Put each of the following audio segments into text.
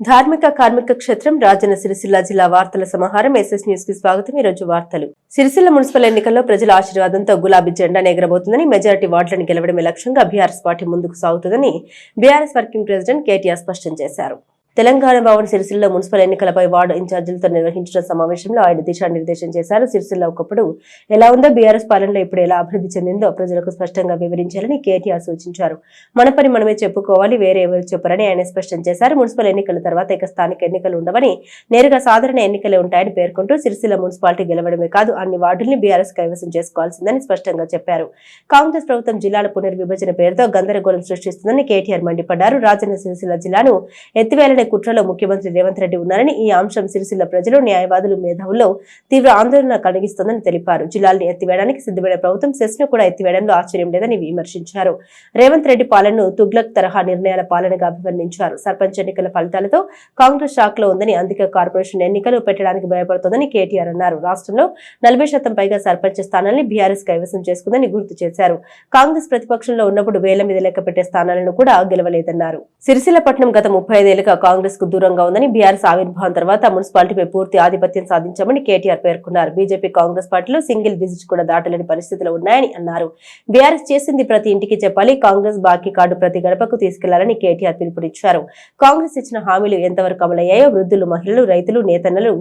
ధార్మిక కార్మిక క్షేత్రం రాజన్న సిరిసిల్ల జిల్లా వార్తల సమాహారం ఎస్ఎస్ న్యూస్కి స్వాగతం. ఈ రోజు వార్తలు. సిరిసిల్ల మున్సిపల్ ఎన్నికల్లో ప్రజల ఆశీర్వాదంతో గులాబీ జెండా ఎగరబోతుందని మెజారిటీ వార్డులను గెలవడమే లక్ష్యంగా బీఆర్ఎస్ పార్టీ ముందుకు సాగుతుందని బీఆర్ఎస్ వర్కింగ్ ప్రెసిడెంట్ కేటీఆర్ స్పష్టం చేశారు. తెలంగాణ భవన్ సిరిసిల్ల మున్సిపల్ ఎన్నికలపై వార్డు ఇన్ఛార్జీలతో నిర్వహించిన సమావేశంలో ఆయన దిశానిర్దేశం చేశారు. సిరిసిల్ల ఒకప్పుడు ఎలా ఉందో బీఆర్ఎస్ పాలనలో ఇప్పుడు ఎలా అభివృద్ధి చెందిందో ప్రజలకు స్పష్టంగా వివరించాలని కేటీఆర్ సూచించారు. మన పని మనమే చెప్పుకోవాలి వేరే ఎవరు చెప్పరని ఆయన స్పష్టం చేశారు. మున్సిపల్ ఎన్నికల తర్వాత ఇక స్థానిక ఎన్నికలు ఉండవని నేరుగా సాధారణ ఎన్నికలే ఉంటాయని పేర్కొంటూ సిరిసిల్ల మున్సిపాలిటీ గెలవడమే కాదు అన్ని వార్డుల్ని బీఆర్ఎస్ కైవసం చేసుకోవాల్సిందని స్పష్టంగా చెప్పారు. కాంగ్రెస్ ప్రభుత్వం జిల్లాల పునర్విభజన పేరుతో గందరగోళం సృష్టిస్తుందని కేటీఆర్ మండిపడ్డారు. రాజన్న సిరిసిల్ల జిల్లాను ఎత్తివేలని కుట్రలో ముఖ్యమంత్రి రేవంత్ రెడ్డి ఉన్నారని ఈ అంశం సిరిసిల్ల ప్రజలు న్యాయవాదులు మేధావుల్లో తీవ్ర ఆందోళన కలిగిస్తోందని తెలిపారు. జిల్లాల్ని ఎత్తివేయడానికి సిద్ధమైన ప్రభుత్వం సెస్ను కూడా ఎత్తివేయడంలో ఆశ్చర్యం లేదని విమర్శించారు. రేవంత్ రెడ్డి పాలనను తుగ్లక్ తరహా నిర్ణయాల పాలనగా అభివర్ణించారు. సర్పంచ్ ఎన్నికల ఫలితాలతో కాంగ్రెస్ షాక్లో ఉందని అందుకే కార్పొరేషన్ ఎన్నికలు పెట్టడానికి భయపడుతోందని కేటీఆర్ అన్నారు. రాష్ట్రంలో నలభై శాతం పైగా సర్పంచ్ స్థానాల్ని బీఆర్ఎస్ కైవసం చేసుకుందని గుర్తు చేశారు. కాంగ్రెస్ ప్రతిపక్షంలో ఉన్నప్పుడు వేల మీద లెక్క పెట్టే స్థానాలను కూడా గెలవలేదన్నారు. సిరిసిల్ల పట్నం గత ముప్పై ఐదేళ్ళుగా కాంగ్రెస్కు దూరంగా ఉందని బీఆర్ఎస్ ఆవిర్భావం తర్వాత మున్సిపాలిటీపై పూర్తి ఆధిపత్యం సాధించామని కేటీఆర్ పేర్కొన్నారు. బీజేపీ కాంగ్రెస్ పార్టీలో సింగిల్ విజిట్ కూడా దాటలేని పరిస్థితులు ఉన్నాయని అన్నారు. బీఆర్ఎస్ చేసింది ప్రతి ఇంటికి చెప్పాలి కాంగ్రెస్ బాకీ కార్డు ప్రతి గడపకు తీసుకెళ్ళాలని కేటీఆర్ పిలుపునిచ్చారు. కాంగ్రెస్ ఇచ్చిన హామీలు ఎంతవరకు అమలయ్యాయో వృద్ధులు మహిళలు రైతులు నేతన్నలు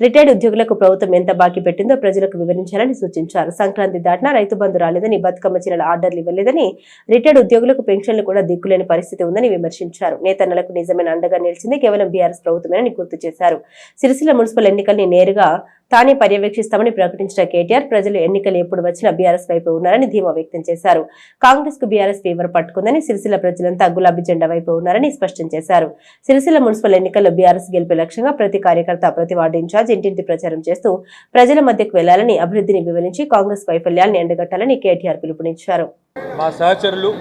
రిటైర్డ్ ఉద్యోగులకు ప్రభుత్వం ఎంత బాకీ పెట్టిందో ప్రజలకు వివరించాలని సూచించారు. సంక్రాంతి దాటినా రైతు బంధు రాలేదని బతుకమ్మ చీరల ఆర్డర్లు ఇవ్వలేదని రిటైర్డ్ ఉద్యోగులకు పెన్షన్లు కూడా దిక్కులేని పరిస్థితి ఉందని విమర్శించారు. నేతన్నలకు నిజమైన అండగా గెలిచింది కేవలం బీఆర్ఎస్ ప్రభుత్వమేనని గుర్తు చేశారు. సిరిసిల్ల మున్సిపల్ ఎన్నికల్ని నేరుగా తానే పర్యవేక్షిస్తామని ప్రకటించిన కేటీఆర్ ప్రజలు ఎన్నికలు ఎప్పుడు వచ్చినా బీఆర్ఎస్ వైపు ఉన్నారని ధీమా వ్యక్తం చేశారు. కాంగ్రెస్కు బీఆర్ఎస్ ఫీవర్ పట్టుకుందని సిరిసిల్ల ప్రజలంతా గులాబీ జెండా వైపు ఉన్నారని స్పష్టం చేశారు. సిరిసిల్ల మున్సిపల్ ఎన్నికల్లో బీఆర్ఎస్ గెలిపే లక్ష్యంగా ప్రతి కార్యకర్త ప్రతి వార్డు ఇన్ఛార్జ్ ఇంటింటి ప్రచారం చేస్తూ ప్రజల మధ్యకు వెళ్ళాలని అభివృద్ధిని వివరించి కాంగ్రెస్ వైఫల్యాన్ని ఎండగట్టాలని కేటీఆర్ పిలుపునిచ్చారు. మా సహచరులు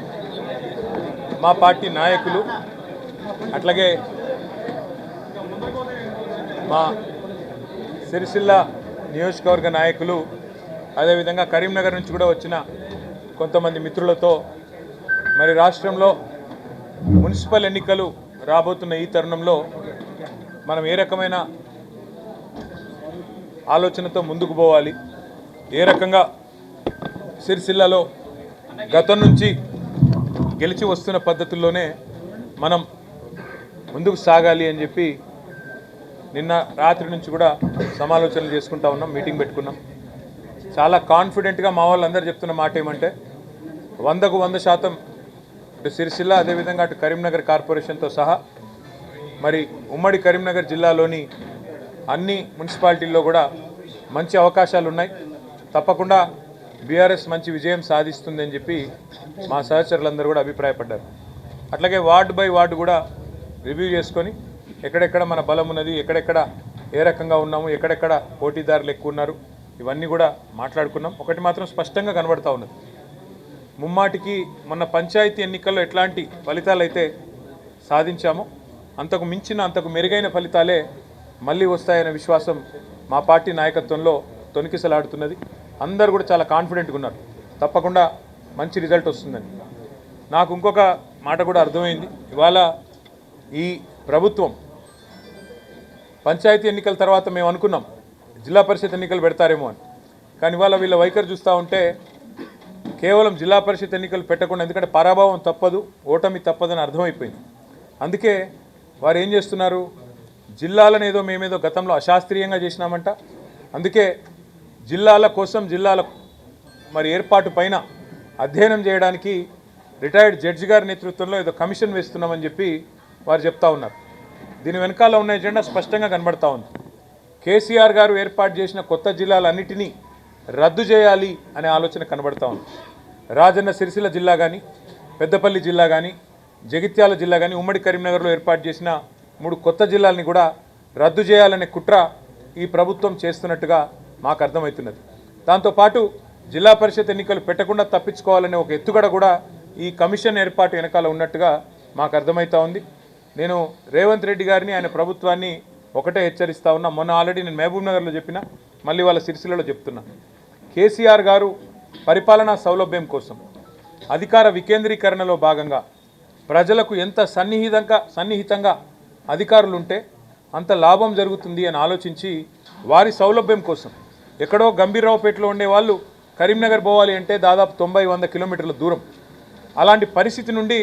మా పార్టీ నాయకులు అట్లాగే మా సిరిసిల్ల నియోజకవర్గ నాయకులు అదేవిధంగా కరీంనగర్ నుంచి కూడా వచ్చిన కొంతమంది మిత్రులతో మరి రాష్ట్రంలో మున్సిపల్ ఎన్నికలు రాబోతున్న ఈ తరుణంలో మనం ఏ రకమైన ఆలోచనతో ముందుకు పోవాలి? ఏ రకంగా సిరిసిల్లలో గతం నుంచి గెలిచి వస్తున్న పద్ధతుల్లోనే మనం ముందుకు సాగాలి అని చెప్పి నిన్న రాత్రి నుంచి కూడా సమాలోచనలు చేసుకుంటా ఉన్నాం మీటింగ్ పెట్టుకున్నాం. చాలా కాన్ఫిడెంట్గా మా వాళ్ళందరూ చెప్తున్న మాట ఏమంటే వందకు వంద శాతం అటు సిరిసిల్ల అదేవిధంగా అటు కరీంనగర్ కార్పొరేషన్తో సహా మరి ఉమ్మడి కరీంనగర్ జిల్లాలోని అన్ని మున్సిపాలిటీల్లో కూడా మంచి అవకాశాలు ఉన్నాయి. తప్పకుండా బీఆర్ఎస్ మంచి విజయం సాధిస్తుందని చెప్పి మా సహచరులందరూ కూడా అభిప్రాయపడ్డారు. అట్లాగే వార్డు బై వార్డు కూడా రివ్యూ చేసుకొని ఎక్కడెక్కడ మన బలం ఉన్నది ఎక్కడెక్కడ ఏ రకంగా ఉన్నాము ఎక్కడెక్కడ పోటీదారులు ఎక్కువ ఉన్నారు ఇవన్నీ కూడా మాట్లాడుకున్నాం. ఒకటి మాత్రం స్పష్టంగా కనబడతా ఉన్నది. ముమ్మాటికి మొన్న పంచాయతీ ఎన్నికల్లో ఎట్లాంటి ఫలితాలు అయితే సాధించామో అంతకు మించిన అంతకు మెరుగైన ఫలితాలే మళ్ళీ వస్తాయనే విశ్వాసం మా పార్టీ నాయకత్వంలో తొనికిసలాడుతున్నది. అందరు కూడా చాలా కాన్ఫిడెంట్గా ఉన్నారు. తప్పకుండా మంచి రిజల్ట్ వస్తుందని. నాకు ఇంకొక మాట కూడా అర్థమైంది. ఇవాళ ఈ ప్రభుత్వం పంచాయతీ ఎన్నికల తర్వాత మేము అనుకున్నాం జిల్లా పరిషత్ ఎన్నికలు పెడతారేమో అని. కానీ ఇవాళ వీళ్ళ వైఖరి చూస్తూ ఉంటే కేవలం జిల్లా పరిషత్ ఎన్నికలు పెట్టకుండా ఎందుకంటే పరాభవం తప్పదు ఓటమి తప్పదని అర్థమైపోయింది. అందుకే వారు ఏం చేస్తున్నారు జిల్లాలను ఏదో మేమేదో గతంలో అశాస్త్రీయంగా చేసినామంట. అందుకే జిల్లాల కోసం జిల్లాల మరి ఏర్పాటు పైన అధ్యయనం చేయడానికి రిటైర్డ్ జడ్జి గారి నేతృత్వంలో ఏదో కమిషన్ వేస్తున్నామని చెప్పి వారు చెప్తా ఉన్నారు. దీని వెనకాల ఉన్న ఎజెండా స్పష్టంగా కనబడతా ఉంది. కేసీఆర్ గారు ఏర్పాటు చేసిన కొత్త జిల్లాలన్నిటినీ రద్దు చేయాలి అనే ఆలోచన కనబడతా ఉంది. రాజన్న సిరిసిల్ల జిల్లా కానీ పెద్దపల్లి జిల్లా కానీ జగిత్యాల జిల్లా కానీ ఉమ్మడి కరీంనగర్లో ఏర్పాటు చేసిన మూడు కొత్త జిల్లాలని కూడా రద్దు చేయాలనే కుట్ర ఈ ప్రభుత్వం చేస్తున్నట్టుగా మాకు అర్థమవుతున్నది. దాంతోపాటు జిల్లా పరిషత్ ఎన్నికలు పెట్టకుండా తప్పించుకోవాలనే ఒక ఎత్తుగడ కూడా ఈ కమిషన్ ఏర్పాటు వెనకాల ఉన్నట్టుగా మాకు అర్థమవుతా ఉంది. నేను రేవంత్ రెడ్డి గారిని ఆయన ప్రభుత్వాన్ని ఒకటే హెచ్చరిస్తా ఉన్నా. మొన్న ఆల్రెడీ నేను మహబూబ్ నగర్లో చెప్పిన మళ్ళీ వాళ్ళ సిరిసిల్లలో చెప్తున్నా. కేసీఆర్ గారు పరిపాలనా సౌలభ్యం కోసం అధికార వికేంద్రీకరణలో భాగంగా ప్రజలకు ఎంత సన్నిహితంగా సన్నిహితంగా అధికారులు ఉంటే అంత లాభం జరుగుతుంది అని ఆలోచించి వారి సౌలభ్యం కోసం ఎక్కడో గంభీరావుపేటలో ఉండే వాళ్ళు కరీంనగర్ పోవాలి అంటే దాదాపు తొంభై వంద కిలోమీటర్ల దూరం. అలాంటి పరిస్థితి నుండి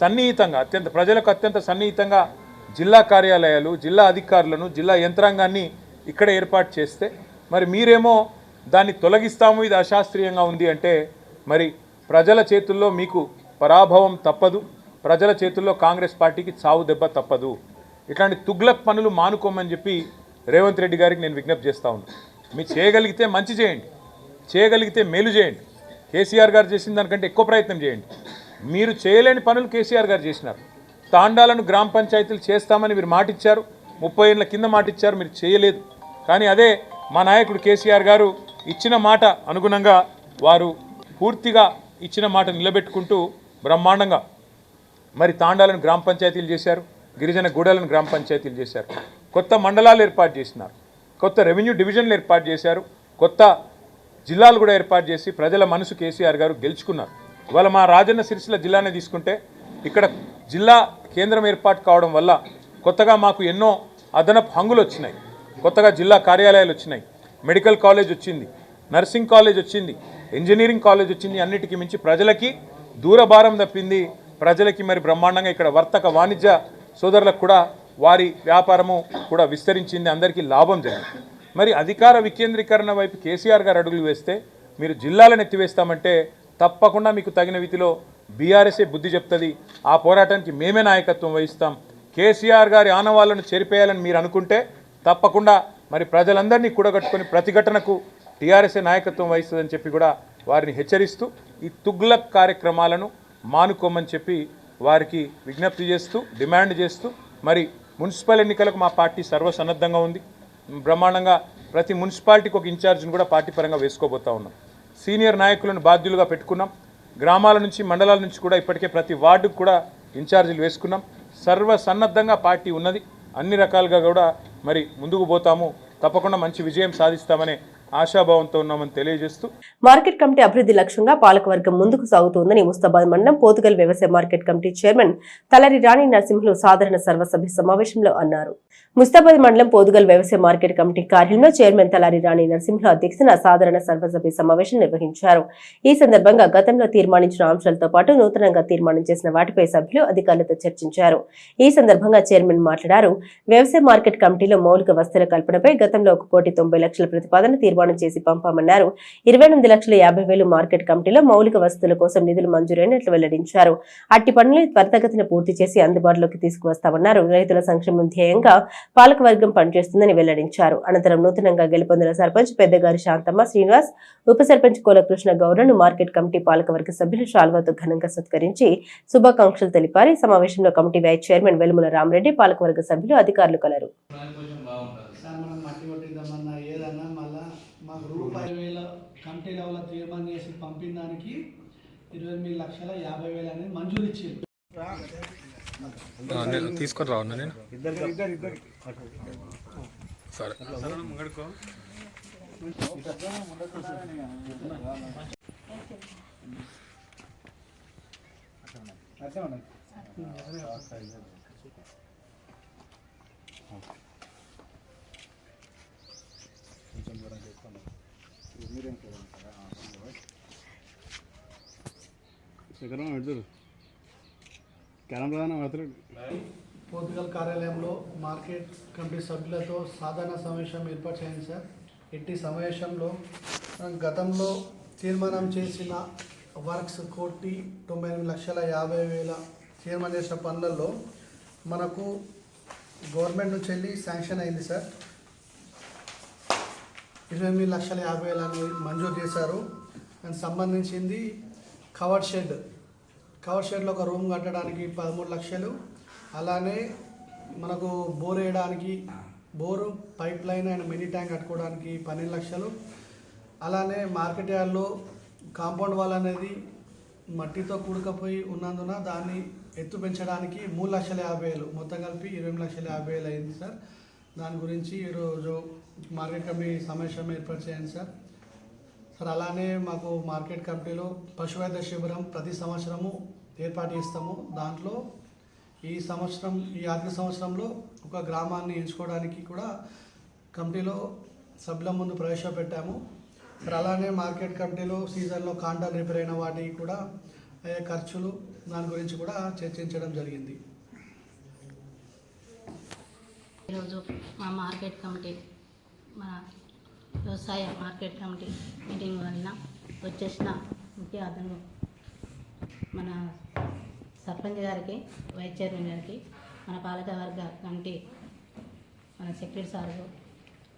సన్నిహితంగా అత్యంత ప్రజలకు అత్యంత సన్నిహితంగా జిల్లా కార్యాలయాలు జిల్లా అధికారులను జిల్లా యంత్రాంగాన్ని ఇక్కడ ఏర్పాటు చేస్తే మరి మీరేమో దాన్ని తొలగిస్తాము ఇది అశాస్త్రీయంగా ఉంది అంటే మరి ప్రజల చేతుల్లో మీకు పరాభవం తప్పదు ప్రజల చేతుల్లో కాంగ్రెస్ పార్టీకి చావు దెబ్బ తప్పదు. ఇట్లాంటి తుగ్లక్ పనులు మానుకోమని చెప్పి రేవంత్ రెడ్డి గారికి నేను విజ్ఞప్తి చేస్తా ఉన్నాను మీరు చేయగలిగితే మంచి చేయండి చేయగలిగితే మేలు చేయండి. కేసీఆర్ గారు చేసిన దానికంటే ఎక్కువ ప్రయత్నం చేయండి. మీరు చేయలేని పనులు కేసీఆర్ గారు చేసినారు. తాండాలను గ్రామ పంచాయతీలు చేస్తామని మీరు మాటిచ్చారు. ముప్పై ఏళ్ళ కింద మాటిచ్చారు మీరు చేయలేదు. కానీ అదే మా నాయకుడు కేసీఆర్ గారు ఇచ్చిన మాట అనుగుణంగా వారు పూర్తిగా ఇచ్చిన మాట నిలబెట్టుకుంటూ బ్రహ్మాండంగా మరి తాండాలను గ్రామ పంచాయతీలు చేశారు. గిరిజన గూడలను గ్రామ పంచాయతీలు చేశారు. కొత్త మండలాలు ఏర్పాటు చేసినారు. కొత్త రెవెన్యూ డివిజన్లు ఏర్పాటు చేశారు. కొత్త జిల్లాలు కూడా ఏర్పాటు చేసి ప్రజల మనసు కేసీఆర్ గారు గెలుచుకున్నారు. ఇవాళ మా రాజన్న సిరిసిల్ల జిల్లానే తీసుకుంటే ఇక్కడ జిల్లా కేంద్రం ఏర్పాటు కావడం వల్ల కొత్తగా మాకు ఎన్నో అదనపు హంగులు వచ్చినాయి. కొత్తగా జిల్లా కార్యాలయాలు వచ్చినాయి. మెడికల్ కాలేజ్ వచ్చింది. నర్సింగ్ కాలేజ్ వచ్చింది. ఇంజనీరింగ్ కాలేజ్ వచ్చింది. అన్నిటికీ మించి ప్రజలకి దూరభారం తప్పింది. ప్రజలకి మరి బ్రహ్మాండంగా ఇక్కడ వర్తక వాణిజ్య సోదరులకు కూడా వారి వ్యాపారము కూడా విస్తరించింది. అందరికీ లాభం జరిగింది. మరి అధికార వికేంద్రీకరణ వైపు కేసీఆర్ గారు అడుగులు వేస్తే మీరు జిల్లాలను ఎత్తివేస్తామంటే తప్పకుండా మీకు తగిన విధిలో బీఆర్ఎస్ఏ బుద్ధి చెప్తుంది. ఆ పోరాటానికి మేమే నాయకత్వం వహిస్తాం. కేసీఆర్ గారి ఆనవాళ్ళను చెరిపేయాలని మీరు అనుకుంటే తప్పకుండా మరి ప్రజలందరినీ కూడగట్టుకొని ప్రతిఘటనకు టీఆర్ఎస్ఏ నాయకత్వం వహిస్తుందని చెప్పి కూడా వారిని హెచ్చరిస్తూ ఈ తుగ్లక్ కార్యక్రమాలను మానుకోమని చెప్పి వారికి విజ్ఞప్తి చేస్తూ డిమాండ్ చేస్తూ మరి మున్సిపల్ ఎన్నికలకు మా పార్టీ సర్వసన్నద్ధంగా ఉంది. బ్రహ్మాండంగా ప్రతి మున్సిపాలిటీకి ఒక ఇన్ఛార్జ్ని కూడా పార్టీ పరంగా వేసుకోబోతా ఉన్నాం. సీనియర్ నాయకులను బాధ్యులుగా పెట్టుకున్నాం. గ్రామాల నుంచి మండలాల నుంచి కూడా ఇప్పటికే ప్రతి వార్డుకు కూడా ఇన్ఛార్జీలు వేసుకున్నాం. సర్వ సన్నద్ధంగా పార్టీ ఉన్నది. అన్ని రకాలుగా కూడా మరి ముందుకు పోతాము. తప్పకుండా మంచి విజయం సాధిస్తామనే ఆశాభావంతో ఉన్నామని తెలియజేస్తూ మార్కెట్ కమిటీ అభివృద్ధి లక్ష్యంగా పాలకవర్గం ముందుకు సాగుతోందని ముస్తాబాద్ మండలం పోతుగల్ వ్యవసాయ market committee chairman Thalari Rani Narasimhulu సాధారణ సర్వసభ్య సమావేశంలో అన్నారు. ముస్తాబాద్ మండలం పోతుగల్ వ్యవసాయ మార్కెట్ కమిటీ కార్యాలయంలో చైర్మన్ తలారి రాణి నరసింహులు అధ్యక్షతన సాధారణ సర్వసభ్య సమావేశం నిర్వహించారు. ఈ సందర్భంగా గతంలో తీర్మానించిన అంశాలతో పాటు నూతనంగా తీర్మానం చేసిన వాటిపై సభ్యులు అధికారులతో చర్చించారు. ఈ సందర్భంగా చైర్మన్ మాట్లాడారు. వ్యవసాయ మార్కెట్ కమిటీలో మౌలిక వస్తువుల కల్పనపై గతంలో ఒక కోటి తొంభై లక్షల ప్రతిపాదన తీర్మానం చేసి పంపామన్నారు. ఇరవై ఎనిమిది లక్షల యాభై వేలు మార్కెట్ కమిటీలో మౌలిక వస్తువుల కోసం నిధులు మంజూరైనట్లు వెల్లడించారు. అట్టి పనులు త్వరితగతిన పూర్తి చేసి అందుబాటులోకి తీసుకువస్తామన్నారు. రైతుల సంక్షేమం ధ్యేయంగా పాలకవర్గం పనిచేస్తుందని వెల్లడించారు. అనంతరం నూతనంగా గెలుపొందిన సర్పంచ్ పెద్దగారి శాంతమ్మ శ్రీనివాస్ ఉప సర్పంచ్ కోలకృష్ణ గౌడను మార్కెట్ కమిటీ పాలకవర్గ సభ్యులు షాల్వాతో ఘనంగా సత్కరించి శుభాకాంక్షలు తెలిపారు. సమావేశంలో committee vice chairman Velumula Rama Reddy పాలకవర్గ సభ్యులు అధికారులు కలరు సార్ మనం మట్టి కొట్టిద్దామన్నా ఏదన్నా మళ్ళా మాకు రూపాయి వేల కమిటీ లెవెల్ తీర్మానం చేసి పంపిన దానికి ఇరవై ఎనిమిది లక్షల యాభై వేలు అనేది మంజూరు ఇచ్చింది నేను తీసుకొని రావన్నా నేను? సరే. శిఖరం పోర్టుగల్ కార్యాలయంలో మార్కెట్ కమిటీ సభ్యులతో సాధారణ సమావేశం ఏర్పాటు చేయండి సార్. ఎట్టి సమావేశంలో మనం గతంలో తీర్మానం చేసిన వర్క్స్ కోటి తొంభై ఎనిమిది లక్షల యాభై వేల తీర్మానం చేసిన పనులలో మనకు గవర్నమెంట్ నుంచి వెళ్ళి శాంక్షన్ అయింది సార్. ఇరవై ఎనిమిది లక్షల యాభై వేలు అనేది మంజూరు చేశారు. దానికి సంబంధించింది కవర్ షెడ్. కవర్ షెడ్లో ఒక రూమ్ కట్టడానికి పదమూడు లక్షలు. అలానే మనకు బోర్ వేయడానికి bore pipe line and mini tank కట్టుకోవడానికి పన్నెండు లక్షలు. అలానే మార్కెట్ యార్డ్లో కాంపౌండ్ వాల్ అనేది మట్టితో కూడుకపోయి ఉన్నందున దాన్ని ఎత్తు పెంచడానికి మూడు లక్షల యాభై వేలు. మొత్తం కలిపి ఇరవై లక్షల యాభై వేలు అయింది సార్. దాని గురించి ఈరోజు మార్కెట్ కమిటీ సమావేశం ఏర్పాటు చేయండి సార్. సార్ అలానే మాకు మార్కెట్ కమిటీలో పశువైద్య శిబిరం ప్రతి సంవత్సరము ఏర్పాటు చేస్తాము. దాంట్లో ఈ సంవత్సరం ఈ ఆర్థిక సంవత్సరంలో ఒక గ్రామాన్ని ఎంచుకోవడానికి కూడా కమిటీలో సభ్యుల ముందు ప్రవేశపెట్టాము. సార్ అలానే మార్కెట్ కమిటీలో సీజన్లో కాంటాలు రిపేర్ అయిన వాటికి కూడా అయ్యే ఖర్చులు దాని గురించి కూడా చర్చించడం జరిగింది. ఈరోజు మా మార్కెట్ కమిటీ మన వ్యవసాయ మార్కెట్ కమిటీ మీటింగ్ వలన వచ్చేసిన ముఖ్య అతను మన సర్పంచ్ గారికి వైస్ చైర్మన్ గారికి మన పాలకవర్గ కమిటీ మన సెక్రటరీ సార్కు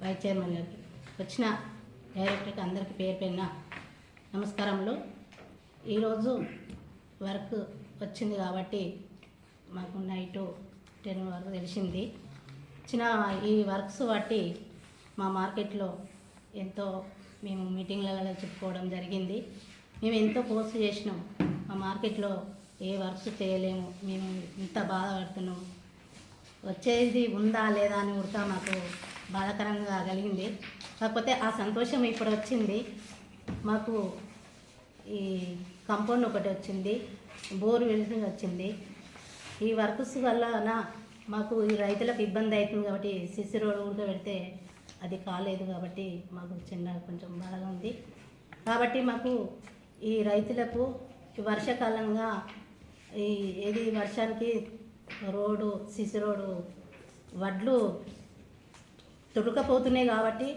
వైస్ చైర్మన్ గారికి వచ్చిన డైరెక్టర్కి అందరికీ పేరు పేరున నమస్కారములు. ఈరోజు వర్క్ వచ్చింది కాబట్టి మాకు నైటు టెన్ వరకు తెలిసింది. వచ్చిన ఈ వర్క్స్ బట్టి మా మార్కెట్లో ఎంతో మేము మీటింగ్లలో చెప్పుకోవడం జరిగింది. మేము ఎంతో కోర్సు చేసినాం. మా మార్కెట్లో ఏ వర్క్స్ చేయలేము. మేము ఇంత బాధపడుతున్నాం. వచ్చేది ఉందా లేదా అని ఉడతా మాకు బాధాకరంగా కలిగింది. కాకపోతే ఆ సంతోషం ఇప్పుడు వచ్చింది. మాకు ఈ కంపౌండ్ ఒకటి వచ్చింది. బోర్ వెల్డింగ్ వచ్చింది. ఈ వర్క్స్ వల్ల మాకు ఈ రైతులకు ఇబ్బంది అవుతుంది కాబట్టి సిసి రోడ్డు కూడా పెడితే అది కాలేదు కాబట్టి మాకు చిన్న కొంచెం బాధగా ఉంది. కాబట్టి మాకు ఈ రైతులకు వర్షాకాలంగా ఈ ఏది వర్షానికి రోడ్డు సిసి రోడ్డు వడ్లు తుడకపోతున్నాయి కాబట్టి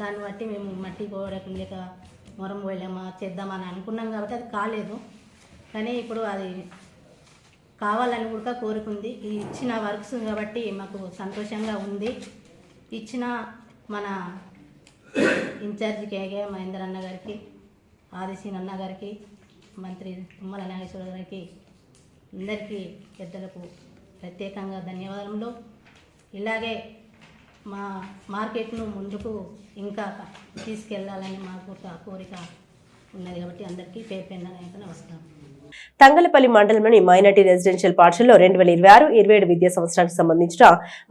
దాన్ని బట్టి మేము మట్టి పోవడం లేక మొరం పోయలేమా చేద్దామని అనుకున్నాం కాబట్టి అది కాలేదు. కానీ ఇప్పుడు అది కావాలని కూడా కోరుకుంది. ఇచ్చిన వర్క్స్ కాబట్టి మాకు సంతోషంగా ఉంది. ఇచ్చిన మన ఇన్ఛార్జ్ కేగే మహేందర్ అన్న గారికి ఆదిశీన్ అన్న గారికి మంత్రి తుమ్మల నాగేశ్వర గారికి అందరికీ పెద్దలకు ప్రత్యేకంగా ధన్యవాదములు. ఇలాగే మా మార్కెట్ను ముందుకు ఇంకా తీసుకెళ్ళాలని మాకు కోరిక ఉన్నది కాబట్టి అందరికీ పేరు పెన్న నమస్కారం. తంగలపల్లి మండలంలోని మైనార్టీ రెసిడెన్షియల్ పాఠశాలలో రెండు వేల ఇరవై ఆరు ఇరవై ఏడు విద్యా సంవత్సరానికి సంబంధించిన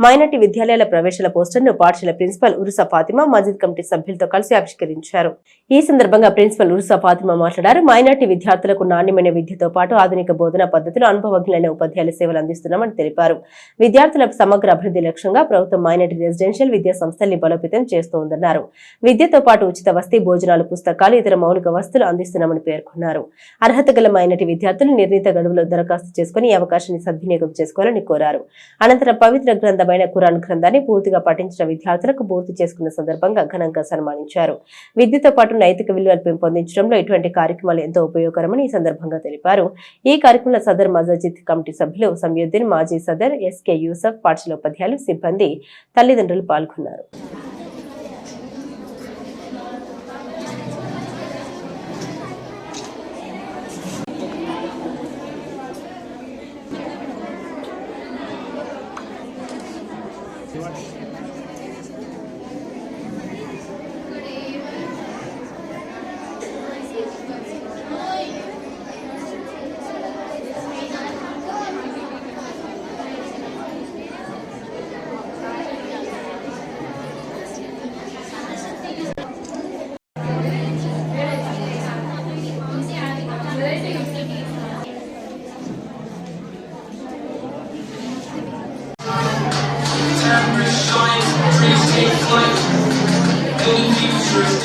మైనార్టీ విద్యాలయాల ప్రవేశాల పోస్టర్ను పాఠశాల ప్రిన్సిపల్ ఉరుసా ఫాతిమా మస్జిద్ కమిటీ సభ్యులతో కలిసి ఆవిష్కరించారు. ఈ సందర్భంగా ప్రిన్సిపల్ ఉరుసా ఫాతిమా మాట్లాడారు. మైనార్టీ విద్యార్థులకు నాణ్యమైన విద్యతో పాటు ఆధునిక బోధనా పద్ధతులు అనుభవజ్ఞులైన ఉపాధ్యాయుల సేవలు అందిస్తున్నామని తెలిపారు. విద్యార్థుల సమగ్ర అభివృద్ధి లక్ష్యంగా ప్రభుత్వం మైనార్టీ రెసిడెన్షియల్ విద్యా సంస్థల్ని బలోపేతం చేస్తోందన్నారు. విద్యతో పాటు ఉచిత వస్తీ భోజనాలు పుస్తకాలు ఇతర మౌలిక వస్తువులు అందిస్తున్నామని పేర్కొన్నారు. అర్హత గల మైనార్టీ విద్యార్థులు నిర్ణీత గడువులో దరఖాస్తు చేసుకుని ఈ అవకాశాన్ని సద్వినియోగం చేసుకోవాలని కోరారు. అనంతరం పవిత్ర గ్రంథమైన ఖురాన్ గ్రంథాన్ని పూర్తిగా పఠించిన విద్యార్థులకు పూర్తి చేసుకున్న సందర్భంగా ఘనంగా సన్మానించారు. విద్యతో పాటు నైతిక విలువలు పెంపొందించడంలో ఇటువంటి కార్యక్రమాలు ఎంతో ఉపయోగకరమని ఈ సందర్భంగా తెలిపారు. ఈ కార్యక్రమంలో సదర్ మజాజిద్ కమిటీ సభ్యులు సంయుద్దీన్ మాజీ సదర్ ఎస్కే యూసఫ్ పాఠశాల ఉపాధ్యాయులు సిబ్బంది తల్లిదండ్రులు పాల్గొన్నారు.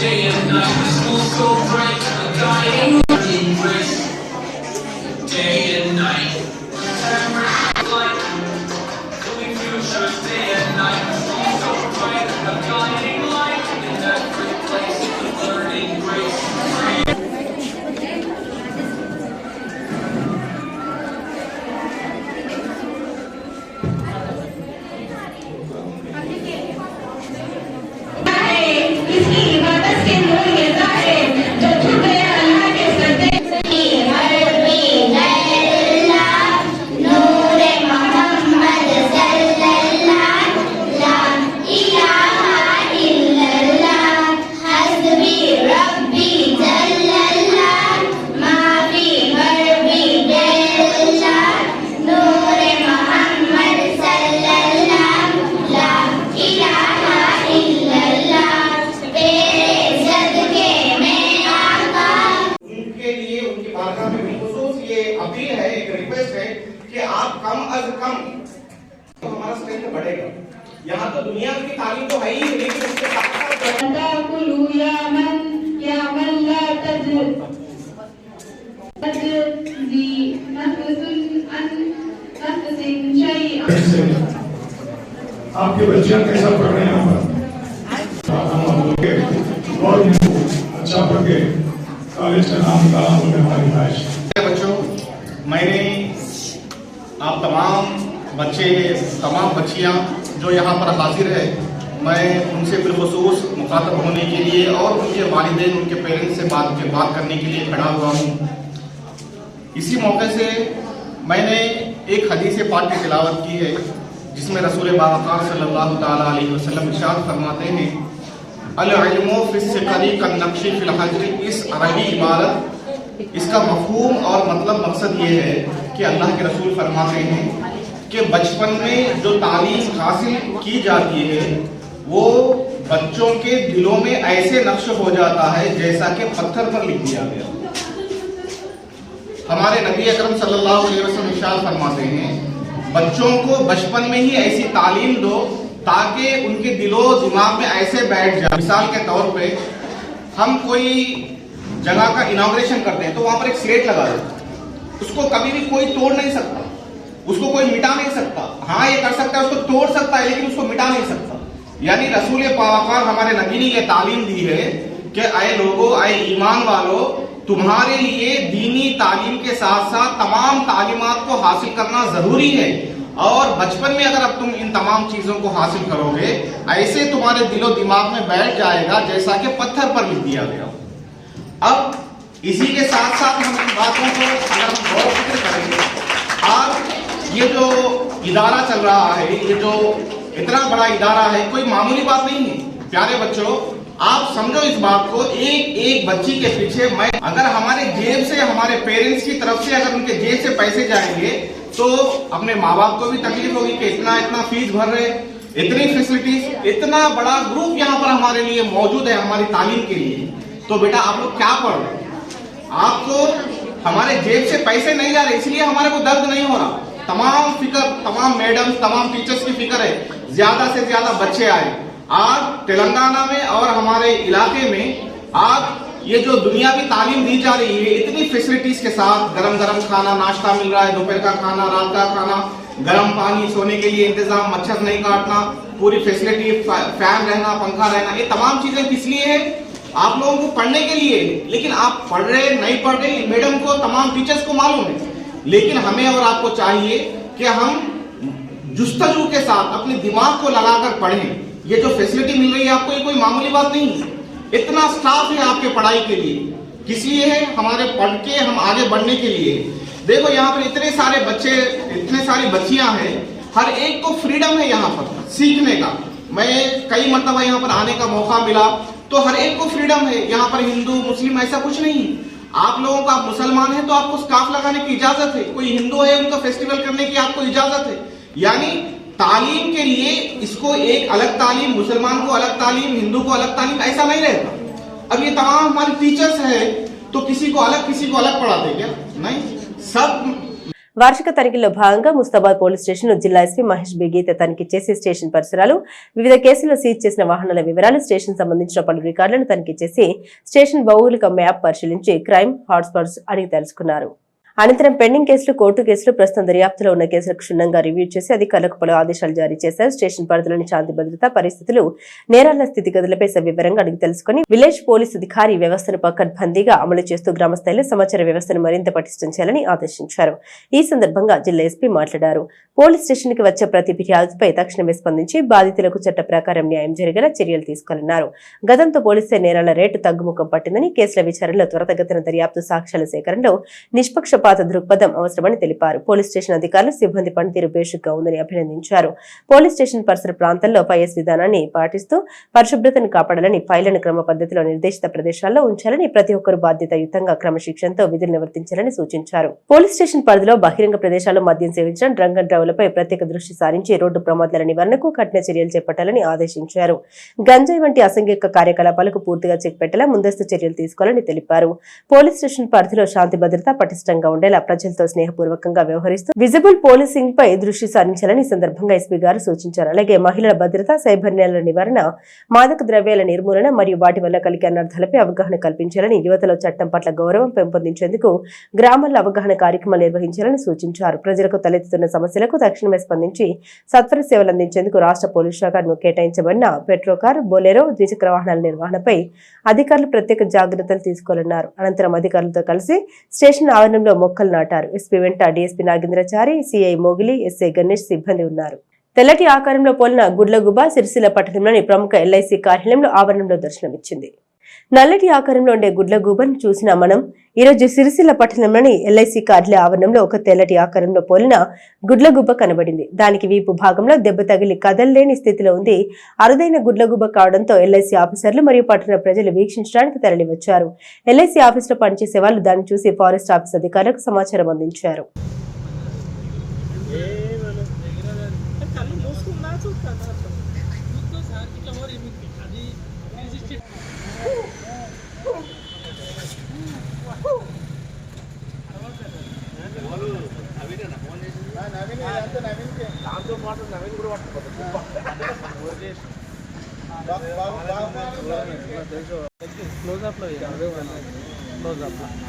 day and night. The school's so bright, I'm dying. कैसे आपके बच्चे कैसा पढ़ रहे हैं हाँ। और अच्छा पढ़ कॉलेज का नाम का हमारी ख्वाहिश। बच्चों, मैंने आप तमाम बच्चे, तमाम बच्चियाँ जो यहाँ पर हाजिर है, मैं उनसे बिलखसूस मुखातब होने के लिए और उनके वालदे उनके पेरेंट्स से बात बात करने के लिए खड़ा हुआ हूँ। इसी मौके से मैंने एक हदीस पाक की तिलावत की है, जिसमें रसूल बाक़ार सल्लल्लाहु अलैहि वसल्लम इरशाद फरमाते हैं अल इल्मु फिस सिकरी कन नक्शी फिल इस अरबी इबारत इसका मफहूम और मतलब मकसद ये है कि अल्लाह के रसूल फरमाते हैं कि बचपन में जो तालीम हासिल की जाती है, वो बच्चों के दिलों में ऐसे नक्श हो जाता है जैसा कि पत्थर पर लिख दिया गया। हमारे नबी अकरम सल्लल्लाहु अलैहि वसल्लम इरशाद फरमाते हैं, बच्चों को बचपन में ही ऐसी तालीम दो ताकि उनके दिलो दिमाग में ऐसे बैठ जाए। मिसाल के तौर पे हम कोई जगह का इनाग्रेशन करते हैं तो वहाँ पर एक स्लेट लगा देते उसको कभी भी कोई तोड़ नहीं सकता। उसको कोई मिटा नहीं सकता। हाँ ये कर सकता है, उसको तोड़ सकता है, लेकिन उसको मिटा नहीं सकता। यानी रसूल पावाकार हमारे नबी ने ये तालीम दी है कि आए लोगों, आए ईमान वालों तुम्हारे लिए दीनी तालीम के साथ साथ तमाम तालीमत को हासिल करना ज़रूरी है। और बचपन में अगर अब तुम इन तमाम चीज़ों को हासिल करोगे, ऐसे तुम्हारे दिलो दिमाग में बैठ जाएगा जैसा कि पत्थर पर लिख दिया गया। अब इसी के साथ साथ हम इन बातों को अगर हम गौर फ़िक्र करेंगे, आज ये जो इदारा चल रहा है, ये जो इतना बड़ा इदारा है, कोई मामूली बात नहीं है। प्यारे बच्चों आप समझो इस बात को, एक एक बच्ची के पीछे मैं, अगर हमारे जेब से, हमारे पेरेंट्स की तरफ़ से अगर उनके जेब से पैसे जाएँगे तो अपने माँ बाप को भी तकलीफ़ होगी कि इतना इतना फ़ीस भर रहे, इतनी फैसिलिटीज़ इतना बड़ा ग्रुप यहाँ पर हमारे लिए मौजूद है, हमारी तालीम के लिए। तो बेटा, आप लोग क्या पढ़ रहे आपको हमारे जेब से पैसे नहीं जा रहे, इसलिए हमारे को दर्द नहीं हो रहा। तमाम फ़िक्र, तमाम मैडम तमाम टीचर्स की फ़िक्र है, ज़्यादा से ज़्यादा बच्चे आए। आज तेलंगाना में और हमारे इलाके में आज ये जो दुनिया की तालीम दी जा रही है, इतनी फैसिलिटीज़ के साथ गरम गरम खाना, नाश्ता मिल रहा है, दोपहर का खाना, रात का खाना, गर्म पानी, सोने के लिए इंतज़ाम, मच्छर नहीं काटना, पूरी फैसिलिटी फ़ैन रहना, पंखा रहना, ये तमाम चीज़ें किस लिए है? आप लोगों को पढ़ने के लिए। लेकिन आप पढ़ रहे, नहीं पढ़ रहे मैडम को, तमाम टीचर्स को मालूम है। लेकिन हमें और आपको चाहिए कि हम जुस्तजू के साथ अपने दिमाग को लगाकर पढ़ें। ये जो फैसिलिटी मिल रही है आपको, ये कोई मामूली बात नहीं है। इतना स्टाफ है आपके पढ़ाई के लिए। किस लिए है? हमारे पढ़ के हम आगे बढ़ने के लिए। देखो, यहाँ पर इतने सारे बच्चे, इतने सारी बच्चियाँ हैं। हर एक को फ्रीडम है यहाँ पर, सीखने का। मैं कई मरतबा यहाँ पर आने का मौका मिला तो हर एक को फ्रीडम है। यहाँ पर हिंदू, मुस्लिम ऐसा कुछ नहीं। आप लोगों का मुसलमान है तो आपको स्काफ लगाने की इजाज़त है। कोई हिंदू है, उनका फेस्टिवल करने की आपको इजाज़त है। यानी तालीम के लिए इसको एक अलग तालीम मुसलमान को अलग तालीम हिंदू को अलग तालीम ऐसा नहीं रहता अब ये तमाम हमारे टीचर्स है तो किसी को अलग किसी को अलग पढ़ाते क्या नहीं सब వార్షిక తనిఖీల్లో భాగంగా ముస్తాబాద్ పోలీస్ స్టేషన్ జిల్లా ఎస్పీ మహేష్ బేగీత తనిఖీ చేసి స్టేషన్ పరిసరాలు వివిధ కేసుల్లో సీజ్ చేసిన వాహనాల వివరాలు స్టేషన్ సంబంధించిన పలు రికార్డులను తనిఖీ చేసి స్టేషన్ భౌగోళిక మ్యాప్ పరిశీలించి క్రైమ్ హాట్స్పాట్స్ అడిగి తెలుసుకున్నారు అనంతరం పెండింగ్ కేసులు కోర్టు కేసులు ప్రస్తుతం దర్యాప్తులో ఉన్న కేసులు క్షుణ్ణంగా రివ్యూ చేసి అధికారులకు పలు ఆదేశాలు జారీ చేశారు. స్టేషన్ పరిధిలోని శాంతి భద్రత పరిస్థితులు నేరాల స్థితిగతులపై సవివరంగా అడిగి తెలుసుకుని విలేజ్ పోలీస్ అధికారి వ్యవస్థను పకడ్బందీగా అమలు చేస్తూ గ్రామస్థాయిలో సమాచార వ్యవస్థను మరింత పటిష్టం చేయాలని ఆదేశించారు. ఈ సందర్భంగా జిల్లా ఎస్పీ మాట్లాడారు. పోలీస్ స్టేషన్కి వచ్చే ప్రతి ఫిర్యాదుపై తక్షణమే స్పందించి బాధితులకు చట్ట ప్రకారం న్యాయం జరిగేలా చర్యలు తీసుకోనున్నారు గతంతో పోలిస్తే నేరాల రేటు తగ్గుముఖం పట్టిందని కేసుల విచారణలో త్వరతగతిన దర్యాప్తు సాక్ష్యాల సేకరణలో నిష్పక్షపాత దృక్పథం అవసరమని తెలిపారు. పోలీస్ స్టేషన్ అధికారులు సిబ్బంది పనితీరు బేషుగ్గా ఉందని అభినందించారు. పోలీస్ స్టేషన్ పరిసర ప్రాంతాల్లో పైఎస్ విధానాన్ని పాటిస్తూ పరిశుభ్రతను కాపాడాలని పైలను క్రమ పద్ధతిలో నిర్దేశిత ప్రదేశాల్లో ఉంచాలని ప్రతి ఒక్కరు బాధ్యతాయుతంగా క్రమశిక్షణతో విధులు నివర్తించాలని సూచించారు. పోలీస్ స్టేషన్ పరిధిలో బహిరంగ ప్రదేశాల్లో మద్యం సేవించడం డ్రంక్ అండ్ డ్రైవ్లపై ప్రత్యేక దృష్టి సారించి రోడ్డు ప్రమాదాల నివారణకు కఠిన చర్యలు చేపట్టాలని ఆదేశించారు. గంజాయి వంటి అసంఘిక కార్యకలాపాలకు పూర్తిగా చెక్ పెట్టేలా ముందస్తు చర్యలు తీసుకోవాలని తెలిపారు. పోలీస్ స్టేషన్ పరిధిలో శాంతి భద్రత పటిష్టంగా ఉండేలా ప్రజలతో స్నేహపూర్వకంగా వ్యవహరిస్తూ విజిబుల్ పోలీసింగ్ పై దృష్టి సారించాలని సందర్భంగా ఎస్పీ గారు సూచించారు. అలాగే మహిళల భద్రత సైబర్ నేరాల నివారణ మాదక ద్రవ్యాల నిర్మూలన మరియు వాటి వల్ల కలిగే అనర్థాలపై అవగాహన కల్పించాలని యువతలో చట్టం పట్ల గౌరవం పెంపొందించేందుకు గ్రామాల్లో అవగాహన కార్యక్రమాలు నిర్వహించాలని సూచించారు. ప్రజలకు తలెత్తుతున్న సమస్యలకు తక్షణమే స్పందించి సత్వర సేవలు అందించేందుకు రాష్ట్ర పోలీసు శాఖను కేటాయించబడిన పెట్రోకార్ బొలెరో ద్విచక్ర వాహనాల నిర్వహణపై అధికారులు ప్రత్యేక జాగ్రత్తలు తీసుకోవాలన్నారు. అనంతరం అధికారులతో కలిసి స్టేషన్ ఆవరణంలో మొక్కలు నాటారు. ఎస్పీ వెంట DSP Nagendrachari CI Mogili SI Ganesh సిబ్బంది ఉన్నారు. తెల్లటి ఆకారంలో పోలిన గుడ్లగుబ సిరిసిల్ల పట్టణంలోని ప్రముఖ ఎల్ఐసి కార్యాలయంలో ఆవరణంలో దర్శనమిచ్చింది. నల్లటి ఆకారంలో ఉండే గుడ్లగూబను చూసిన మనం ఈరోజు సిరిసిల్ల పట్టణంలోని ఎల్ఐసి కార్డుల ఆవరణంలో ఒక తెల్లటి ఆకారంలో పోలిన గుడ్లగుబ్బ కనబడింది. దానికి వీపు భాగంలో దెబ్బ తగిలి కదల్లేని స్థితిలో ఉంది. అరుదైన గుడ్లగుబ్బ కావడంతో ఎల్ఐసి ఆఫీసర్లు మరియు పట్టణ ప్రజలు వీక్షించడానికి తరలివచ్చారు. ఎల్ఐసి ఆఫీసులో పనిచేసే వాళ్ళు దాన్ని చూసి ఫారెస్ట్ ఆఫీస్ అధికారులకు సమాచారం అందించారు.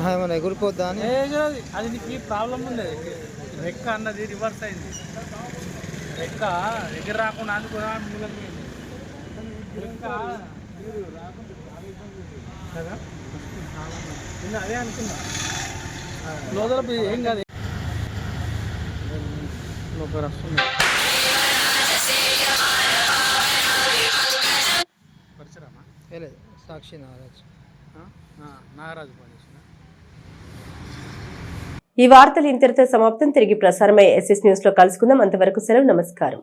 ఏమైనా ఎగురిపోద్దా అని? అది నీకు ప్రాబ్లం ఉంది రెక్క అన్నది రివర్స్ అయింది. రెక్క ఎగిరి రాకుండా అనుకున్నా మూలం నేను అదే అనుకున్నా. లోదల ఏం కాదు. ఒకరు వస్తుంది లేదు సాక్షి నాగరాజు చేసిన ఈ వార్తలు ఇంతటితో సమాప్తం. తిరిగి ప్రసారమై ఎస్ఎస్ న్యూస్లో కలుసుకుందాం. అంతవరకు సెలవు నమస్కారం.